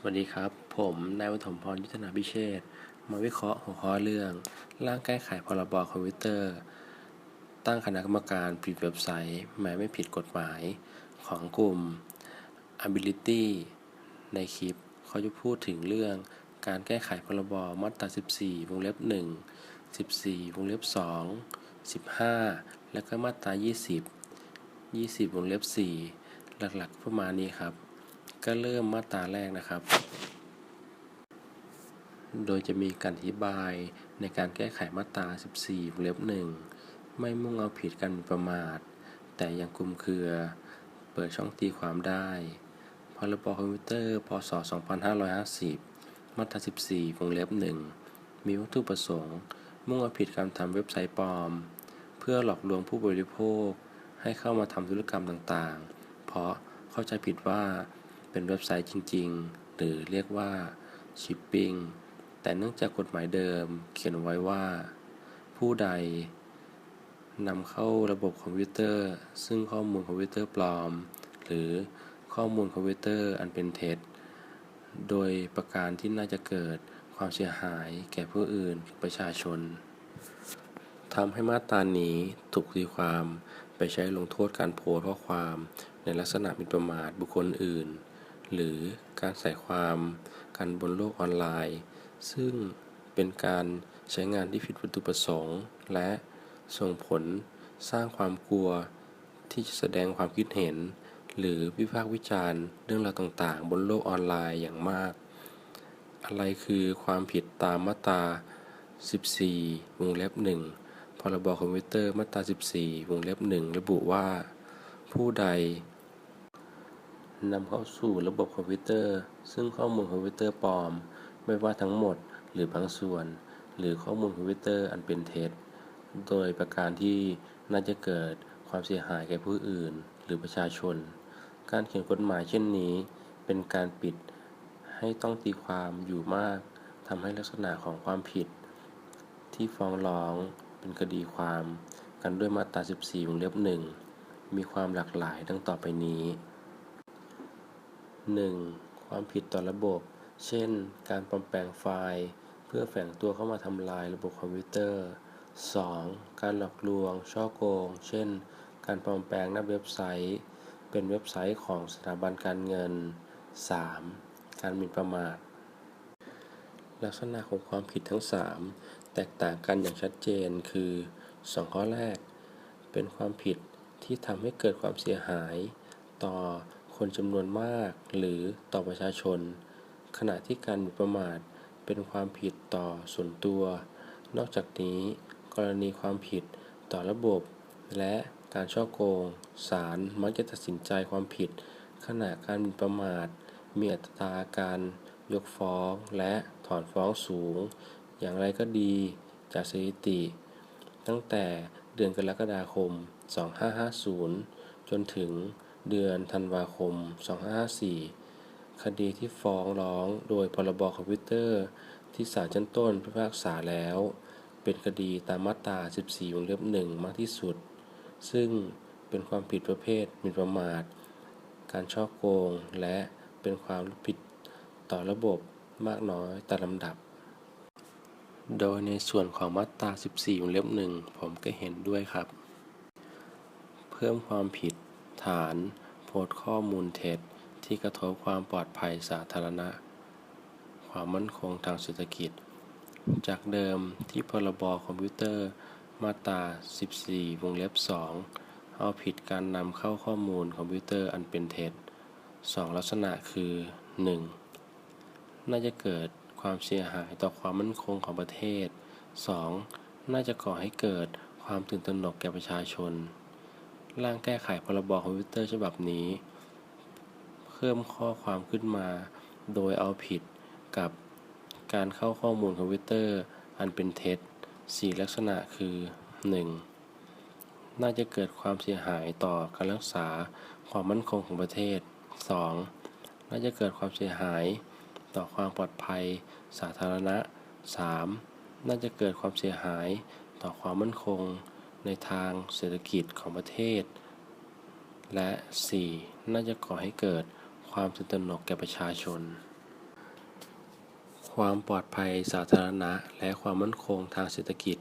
สวัสดีครับ ผมนายวัฒมพรยุทธนาพิเชษมาวิเคราะห์หัวข้อเรื่อง ร่างแก้ไขพรบคอมพิวเตอร์ ตั้งคณะกรรมการปิดเว็บไซต์แม้ไม่ผิดกฎหมายของกลุ่ม Ability ในคลิปเขาจะพูดถึงเรื่องการแก้ไขพรบมาตรา 14 วงเล็บ 1 14 วงเล็บ 2 15 และก็มาตรา 20 20 วงเล็บ 4 หลักๆประมาณนี้ครับ ก็เริ่มมาตราแรกนะครับ โดยจะมีการอธิบายในการแก้ไขมาตรา 14วงเล็บ 1 ไม่มุ่งเอาผิดกันประมาท แต่ยังคุมเครือ เปิดช่องตีความได้ พรบคอมพิวเตอร์ พศ 2550 มาตรา 14วงเล็บ 1 มีวัตถุประสงค์ มุ่งเอาผิดการทำเว็บไซต์ปลอม เพื่อหลอกลวงผู้บริโภคให้เข้ามาทำธุรกรรมต่างๆ เพราะเข้าใจผิดว่า เป็นเว็บไซต์จริง ๆ หรือเรียกว่า shipping แต่เนื่องจากกฎหมายเดิมเขียนไว้ว่า ผู้ใดนำเข้าระบบคอมพิวเตอร์ ซึ่งข้อมูลคอมพิวเตอร์ปลอม หรือข้อมูลคอมพิวเตอร์อันเป็นเท็จ โดยประการที่น่าจะเกิดความเสียหายแก่ผู้อื่นประชาชนทำให้มาตรานี้ถูกตีความไปใช้ลงโทษการโพสข้อความในลักษณะหมินประมาทบุคคลอื่น หรือการใส่ความกันบนโลกออนไลน์ ซึ่งเป็นการใช้งานที่ผิดวัตถุประสงค์ และส่งผลสร้างความกลัวที่จะแสดงความคิดเห็น หรือวิพากษ์วิจารณ์เรื่องราวต่างๆ บนโลกออนไลน์อย่างมาก อะไรคือความผิดตามมาตรา 14 วงเล็บ 1 พรบคอมพิวเตอร์มาตรา 14 วงเล็บ 1 ระบุว่า ผู้ใด นำเข้าสู่ระบบคอมพิวเตอร์ ซึ่งข้อมูลคอมพิวเตอร์ปลอม ไม่ว่าทั้งหมดหรือบางส่วน หรือข้อมูลคอมพิวเตอร์อันเป็นเท็จ โดยประการที่น่าจะเกิดความเสียหายแก่ผู้อื่น หรือประชาชน การเขียนกฎหมายเช่นนี้ เป็นการปิดให้ต้องตีความอยู่มากทำให้ลักษณะของความผิด ที่ฟ้องร้องเป็นคดีความ กันด้วยมาตรา 14วงเล็บ1มีความหลากหลายดังต่อไปนี้ 1. ความผิดต่อระบบ เช่น การปลอมแปลงไฟล์ เพื่อแฝงตัวเข้ามาทำลายระบบคอมพิวเตอร์ 2. การหลอกลวง ช่อโกง เช่น การปลอมแปลงหน้าเว็บไซต์ เป็นเว็บไซต์ของสถาบันการเงิน 3. การหมิ่นประมาท ลักษณะของความผิดทั้ง 3 แตกต่างกันอย่างชัดเจนคือ 2 ข้อแรก เป็นความผิดที่ทำให้เกิดความเสียหาย ต่อ คนจำนวนมาก หรือต่อประชาชน ขณะที่การหมิ่นประมาทเป็นความผิดต่อส่วนตัว นอกจากนี้ กรณีความผิดต่อระบบ และการช่อโกงศาลมักจะตัดสินใจความผิด ขณะการหมิ่นประมาท มีอัตราการยกฟ้องและถอนฟ้องสูง อย่างไรก็ดีจากสถิติ ตั้งแต่เดือนกรกฎาคม 2550 จนถึง เดือนธันวาคม 2554 คดีที่ฟ้องร้องโดยพรบคอมพิวเตอร์ที่ศาลชั้นต้นพิพากษาแล้ว เป็นคดีตามมาตรา 14 วงเล็บ 1 มากที่สุด ซึ่งเป็นความผิดประเภทหมิ่นประมาท การช่อโกง และเป็นความผิดต่อระบบมากน้อยตามลำดับ โดยในส่วนของมาตรา 14 วงเล็บ 1 ผมก็เห็นด้วยครับ เพิ่มความผิด ฐาน โพสข้อมูลเท็จ ที่กระทบความปลอดภัยสาธารณะ ความมั่นคงทางเศรษฐกิจ จากเดิมที่พรบคอมพิวเตอร์ มาตรา 14 วงเล็บ 2 เอาผิดการนำเข้าข้อมูลคอมพิวเตอร์อันเป็นเท็จ 2 ลักษณะคือ 1. น่าจะเกิดความเสียหายต่อความมั่นคงของประเทศ 2. น่าจะก่อให้เกิดความตื่นตระหนกแก่ประชาชน ร่างแก้ไขพรบคอมพิวเตอร์ฉบับนี้ เพิ่มข้อความขึ้นมา โดยเอาผิดกับการเข้าข้อมูลคอมพิวเตอร์อันเป็นเท็จ 4 ลักษณะคือ 1. น่าจะเกิดความเสียหายต่อการรักษาความมั่นคงของประเทศ 2. น่าจะเกิดความเสียหายต่อความปลอดภัยสาธารณะ 3. น่าจะเกิดความเสียหายต่อความมั่นคง ในทางเศรษฐกิจของประเทศ และ 4. น่าจะก่อให้เกิดความตื่นตระหนกแก่ประชาชน ความปลอดภัยสาธารณะและความมั่นคงทางเศรษฐกิจ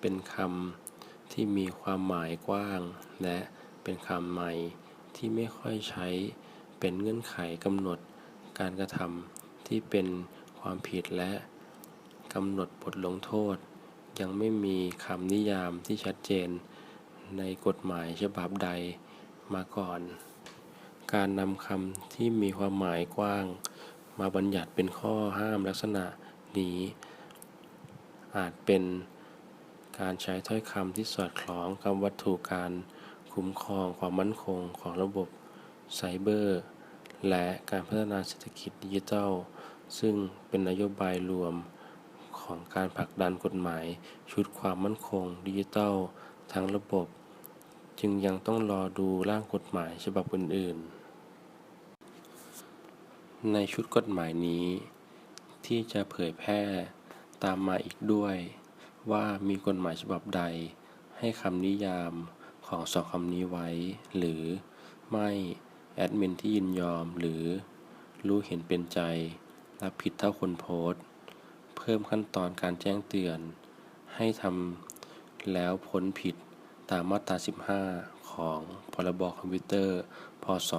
เป็นคำที่มีความหมายกว้าง และเป็นคำใหม่ที่ไม่ค่อยใช้เป็นเงื่อนไขกำหนดการกระทำที่เป็นความผิดและกำหนดบทลงโทษ ยังไม่มีคำนิยามที่ชัดเจนในกฎหมายฉบับใดมาก่อน การนำคำที่มีความหมายกว้าง มาบัญญัติเป็นข้อห้ามลักษณะนี้ อาจเป็นการใช้ถ้อยคำที่สอดคล้องกับวัตถุการคุ้มครองความมั่นคงของระบบไซเบอร์ และการพัฒนาเศรษฐกิจดิจิทัล ซึ่งเป็นนโยบายรวม ของการผลักดันกฎหมาย ชุดความมั่นคง ดิจิทัล ทั้งระบบ จึงยังต้องรอดูร่างกฎหมายฉบับอื่น ๆ ในชุดกฎหมายนี้ ที่จะเผยแพร่ตามมาอีกด้วย ว่ามีกฎหมายฉบับใด ให้คำนิยามของสองคำนี้ไว้ หรือไม่แอดมินที่ยินยอมหรือรู้เห็นเป็นใจ รับผิดเท่าคนโพสต์ พิ่มขั้นตอนการแจ้งเตือน ให้ทำแล้วพ้นผิดตามมาตรา 15 ของพรบคอมพิวเตอร์ พศ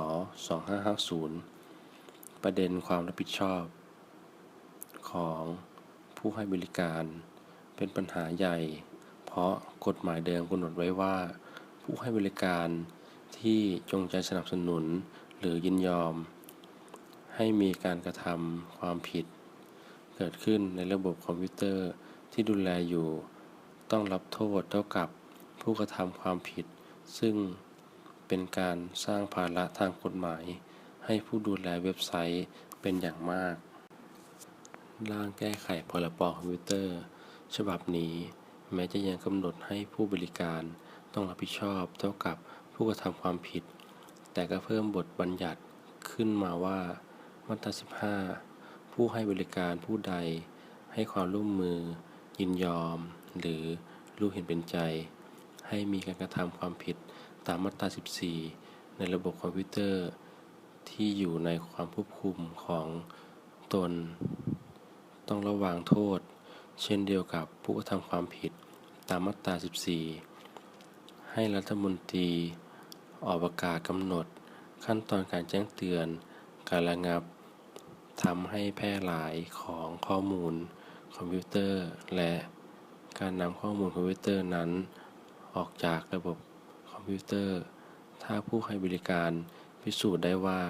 2550 ประเด็นความรับผิดชอบ ของผู้ให้บริการเป็นปัญหาใหญ่ เพราะกฎหมายเดิมกำหนดไว้ว่า ผู้ให้บริการที่จงใจสนับสนุนหรือยินยอม ให้มีการกระทำความผิด เกิดขึ้นในระบบคอมพิวเตอร์ที่ดูแลอยู่ ต้องรับโทษเท่ากับผู้กระทำความผิด ซึ่งเป็นการสร้างภาระทางกฎหมาย ให้ผู้ดูแลเว็บไซต์เป็นอย่างมาก ร่างแก้ไขพรบคอมพิวเตอร์ ฉบับนี้แม้จะยังกำหนดให้ผู้บริการต้องรับผิดชอบเท่ากับผู้กระทำความผิด แต่ก็เพิ่มบทบัญญัติขึ้นมาว่ามาตรา15 ผู้ให้บริการผู้ใด ให้ความร่วมมือ ยินยอม หรือรู้เห็นเป็นใจ ให้มีการกระทำความผิดตามมาตรา 14 ในระบบคอมพิวเตอร์ ที่อยู่ในความควบคุมของตน ต้องระวางโทษ เช่นเดียวกับผู้กระทำความผิดตามมาตรา 14 ให้รัฐมนตรี ออกประกาศกำหนด ขั้นตอนการแจ้งเตือน การระงับ ทำให้แพร่หลายของข้อมูลคอมพิวเตอร์ และการนำข้อมูลคอมพิวเตอร์นั้น ออกจากระบบคอมพิวเตอร์ ถ้าผู้ให้บริการพิสูจน์ได้ว่า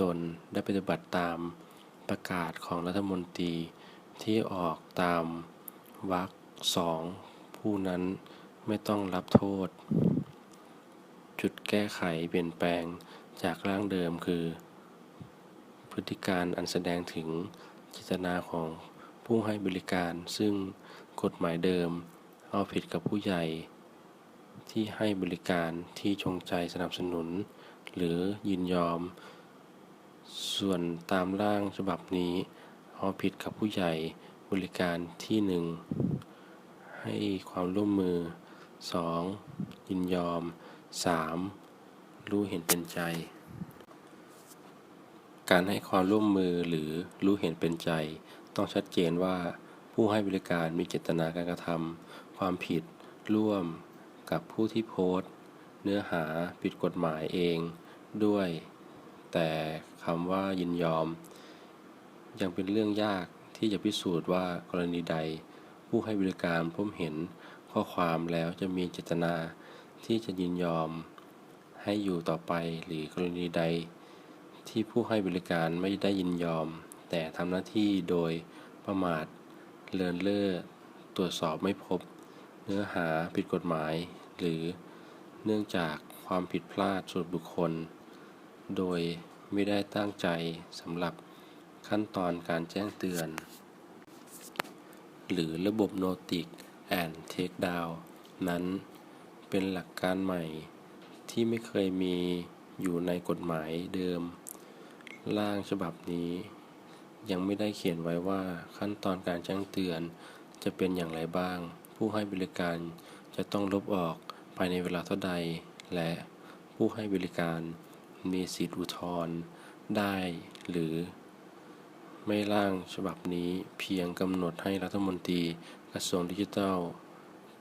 ตนได้ปฏิบัติตามประกาศของรัฐมนตรีที่ออกตามวรรคสองผู้นั้นไม่ต้องรับโทษ จุดแก้ไขเปลี่ยนแปลงจากร่างเดิมคือ พฤติการอันแสดงถึงเจตนาของผู้ให้บริการ ซึ่งกฎหมายเดิม เอาผิดกับผู้ใหญ่ ที่ให้บริการที่จงใจสนับสนุน หรือยินยอม ส่วนตามร่างฉบับนี้เอาผิดกับผู้ใหญ่บริการที่หนึ่งให้ความร่วมมือ 2. ยินยอม 3. รู้เห็นเป็นใจ การให้ความร่วมมือหรือรู้เห็นเป็นใจ ต้องชัดเจนว่าผู้ให้บริการมีเจตนาการกระทำความผิดร่วมกับผู้ที่โพสต์ เนื้อหาผิดกฎหมายเองด้วย แต่คำว่ายินยอม ยังเป็นเรื่องยากที่จะพิสูจน์ว่ากรณีใด ผู้ให้บริการพบเห็นข้อความแล้วจะมีเจตนาที่จะยินยอม ให้อยู่ต่อไปหรือกรณีใด ที่ผู้ให้บริการไม่ได้ยินยอม แต่ทำหน้าที่โดยประมาทเลินเล่อตรวจสอบไม่พบ เนื้อหาผิดกฎหมาย หรือเนื่องจากความผิดพลาดส่วนบุคคล โดยไม่ได้ตั้งใจสำหรับขั้นตอนการแจ้งเตือน หรือระบบ Notice and Takedown นั้นเป็นหลักการใหม่ที่ไม่เคยมี อยู่ในกฎหมายเดิม ร่างฉบับนี้ ยังไม่ได้เขียนไว้ว่าขั้นตอนการแจ้งเตือนจะเป็นอย่างไรบ้าง ผู้ให้บริการจะต้องลบออกภายในเวลาเท่าใด และผู้ให้บริการมีสิทธิอุทธรณ์ได้หรือ ไม่ร่างฉบับนี้เพียงกำหนดให้รัฐมนตรีกระทรวงดิจิทัล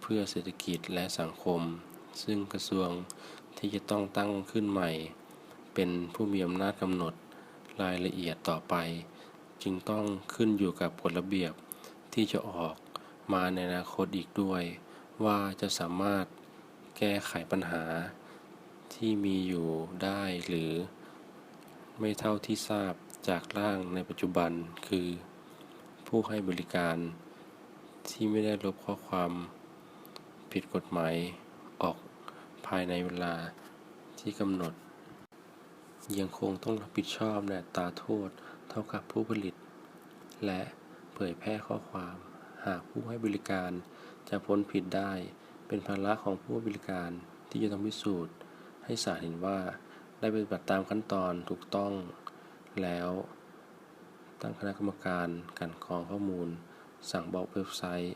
เพื่อเศรษฐกิจและสังคม ซึ่งกระทรวง ที่จะต้องตั้งขึ้นใหม่ เป็นผู้มีอำนาจกำหนดรายละเอียดต่อไป จึงต้องขึ้นอยู่กับกฎระเบียบที่จะออกมาในอนาคตอีกด้วย ว่าจะสามารถแก้ไขปัญหา ที่มีอยู่ได้หรือ ไม่เท่าที่ทราบจากร่างในปัจจุบันคือ ผู้ให้บริการที่ไม่ได้ลบข้อความผิดกฎหมาย ภายในเวลาที่กำหนด ยังคงต้องรับผิดชอบในตาโทษเท่ากับผู้ผลิต และเผยแพร่ข้อความ หากผู้ให้บริการจะพ้นผิดได้ เป็นภาระของผู้ให้บริการที่จะต้องพิสูจน์ ให้ศาลเห็นว่าได้ปฏิบัติตามขั้นตอนถูกต้อง แล้ว ตั้งคณะกรรมการกันกรองข้อมูล สั่งบล็อกเว็บไซต์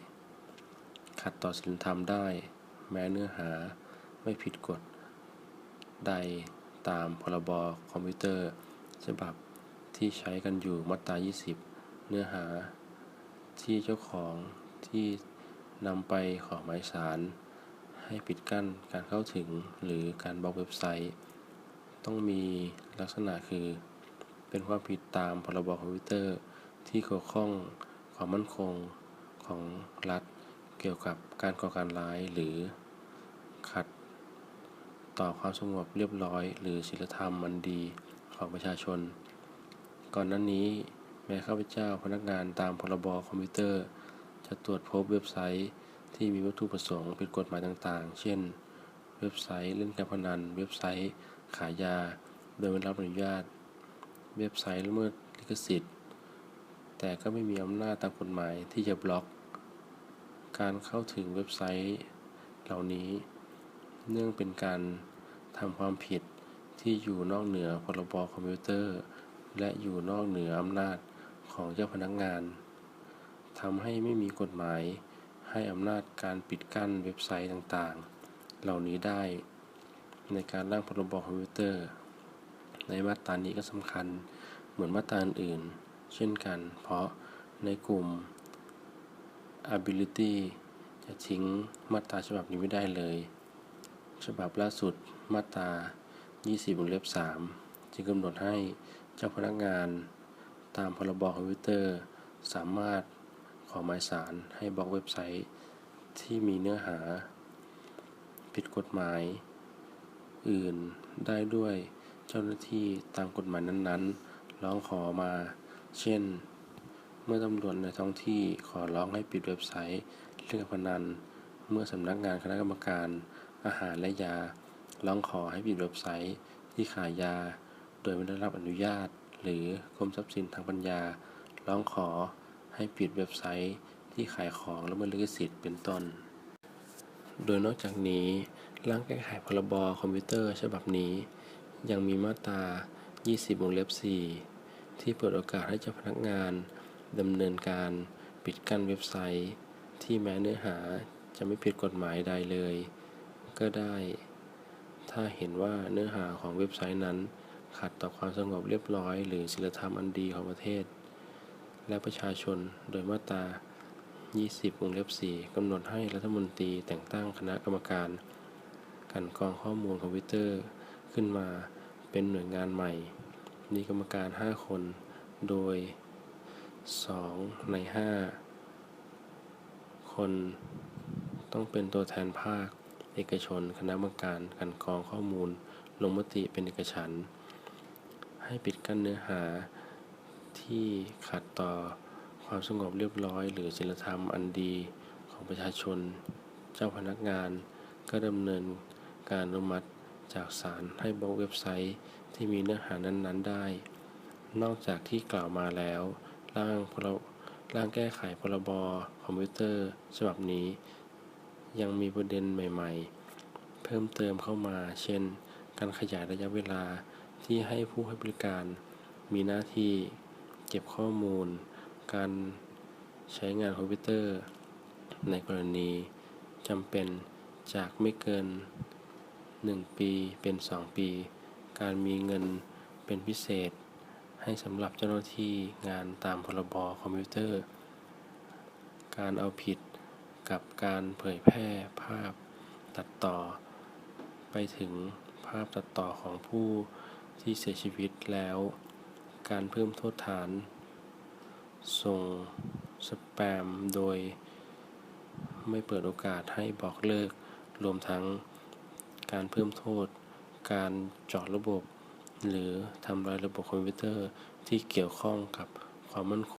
ขัดต่อศีลธรรมได้ แม้เนื้อหา ไม่ผิดกฎใดตามพรบคอมพิวเตอร์ ฉบับที่ใช้กันอยู่มาตรา 20 เนื้อหา ที่เจ้าของที่นำไปขอหมายสาร ให้ปิดกั้นการเข้าถึงหรือการบล็อกเว็บไซต์ ต้องมีลักษณะคือ เป็นความผิดตามพรบคอมพิวเตอร์ ที่เกี่ยวข้องความมั่นคงของรัฐ เกี่ยวกับการก่อการร้ายหรือขัด ต่อความสงบเรียบร้อย หรือศีลธรรมอันดีของประชาชน ก่อนหน้านี้แม้ข้าพเจ้าพนักงานตามพรบคอมพิวเตอร์ จะตรวจพบเว็บไซต์ที่มีวัตถุประสงค์ผิดกฎหมายต่างๆ เช่น เว็บไซต์เล่นการพนัน เว็บไซต์ขายยา โดยไม่รับอนุญาต เว็บไซต์ละเมิดลิขสิทธิ์ แต่ก็ไม่มีอำนาจตามกฎหมายที่จะบล็อก การเข้าถึงเว็บไซต์เหล่านี้ เนื่องเป็นการทำความผิดที่อยู่นอกเหนือพรบคอมพิวเตอร์ และอยู่นอกเหนืออำนาจของเจ้าพนักงานทำให้ไม่มีกฎหมายให้อำนาจการปิดกั้นเว็บไซต์ต่างๆ เหล่านี้ได้ ในการร่างพรบคอมพิวเตอร์ ในมาตรานี้ก็สำคัญเหมือนมาตราอื่น เช่นกัน เพราะในกลุ่ม ability จะทิ้งมาตราฉบับนี้ไม่ได้เลย ฉบับล่าสุดมาตรา 20วงเล็บ 3 จึงกำหนดให้เจ้าพนักงานตามพรบคอมพิวเตอร์ สามารถขอหมายสารให้บล็อกเว็บไซต์ที่มีเนื้อหา ผิดกฎหมาย อื่นได้ด้วยเจ้าหน้าที่ตามกฎหมายนั้นๆ ร้องขอมา เช่น เมื่อตำรวจในท้องที่ขอร้องให้ปิดเว็บไซต์เรื่องพนัน เมื่อสำนักงานคณะกรรมการ อาหารและยา ร้องขอให้ปิดเว็บไซต์ที่ขายยา โดยไม่ได้รับอนุญาต หรือกรมทรัพย์สินทางปัญญา ร้องขอให้ปิดเว็บไซต์ที่ขายของและเมิดลิขสิทธิ์เป็นต้น โดยนอกจากนี้ร่างแก้ไขพรบคอมพิวเตอร์ฉบับนี้ ยังมีมาตรา 20 วงเล็บ 4 ที่เปิดโอกาสให้เจ้าพนักงานดำเนินการปิดกั้นเว็บไซต์ ที่แม้เนื้อหาจะไม่ผิดกฎหมายใดเลย ก็ได้ ถ้าเห็นว่าเนื้อหาของเว็บไซต์นั้น ขัดต่อความสงบเรียบร้อย หรือศีลธรรมอันดีของประเทศ และประชาชนโดยมาตรา 20 วงเล็บ 4 กำหนดให้รัฐมนตรีแต่งตั้งคณะกรรมการ กันกรองข้อมูลคอมพิวเตอร์ขึ้นมาเป็นหน่วยงานใหม่ มีกรรมการ 5 คน โดย 2 ใน 5 คนต้องเป็นตัวแทนภาค เอกชน คณะกรรมการกันกรองข้อมูล ลงมติเป็นเอกฉันท์ให้ปิดกั้นเนื้อหาที่ขัดต่อความสงบเรียบร้อย หรือศีลธรรมอันดีของประชาชน เจ้าพนักงาน ก็ดำเนินการอนุมัติจากศาลให้บล็อกเว็บไซต์ที่มีเนื้อหานั้นๆ ได้ นอกจากที่กล่าวมาแล้ว ร่างพรร่างแก้ไขพรบคอมพิวเตอร์ ฉบับนี้ ยังมีประเด็นใหม่ ๆ เพิ่มเติมเข้ามา เช่น การขยายระยะเวลาที่ให้ผู้ให้บริการ มีหน้าที่เก็บข้อมูล การใช้งานคอมพิวเตอร์ ในกรณีจำเป็นจากไม่เกิน 1 ปีเป็น 2 ปี การมีเงินเป็นพิเศษ ให้ให้สำหรับเจ้าหน้าที่งานตามพรบคอมพิวเตอร์ การเอาผิด กับการเผยแพร่ภาพตัดต่อ ไปถึงภาพตัดต่อของผู้ที่เสียชีวิตแล้ว การเพิ่มโทษฐาน ส่งสแปมโดย ไม่เปิดโอกาสให้บอกเลิก รวมทั้งการเพิ่มโทษ การจาะระบบ หรือทำลายระบบคอมพิวเตอร์ที่เกี่ยวข้องกับความมั่นค